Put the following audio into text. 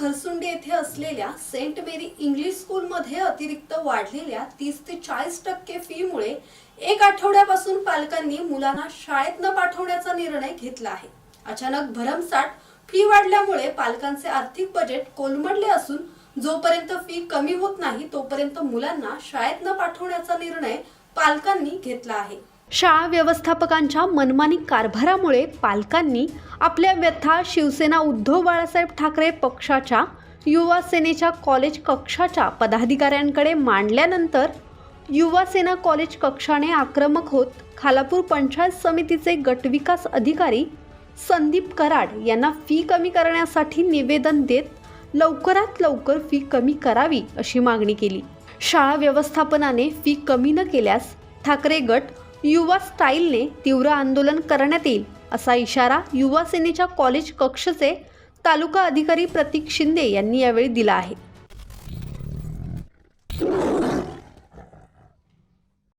खरसुंडी येथे असलेल्या सेंट मेरी इंग्लिश स्कूलमध्ये अतिरिक्त वाढलेल्या तीस ते चाळीस टक्के फीमुळे एक आठवड्यापासून पालकांनी मुलांना शाळेत न पाठवण्याचा निर्णय घेतला आहे. अचानक भरमसाठ फी वाढल्यामुळे पालकांचे आर्थिक बजेट कोलमडले असून जोपर्यंत फी कमी होत नाही तोपर्यंत मुलांना शाळेत न पाठवण्याचा निर्णय पालकांनी घेतला आहे. शाळा व्यवस्थापकांच्या मनमानी कारभारामुळे पालकांनी आपल्या व्यथा शिवसेना उद्धव बाळासाहेब ठाकरे पक्षाच्या युवा सेनेच्या कॉलेज कक्षाच्या पदाधिकाऱ्यांकडे मांडल्यानंतर युवा सेना कॉलेज कक्षाने आक्रमक होत खालापूर पंचायत समितीचे गटविकास अधिकारी संदीप कराड यांना फी कमी करण्यासाठी निवेदन देत लवकरात लवकर फी कमी करावी अशी मागणी केली. शाळा व्यवस्थापनाने फी कमी न केल्यास ठाकरे गट युवा स्टाईलने तीव्र आंदोलन करण्यात येईल असा इशारा युवा सेनेच्या कॉलेज कक्षचे तालुका अधिकारी प्रतीक शिंदे यांनी यावेळी दिला आहे.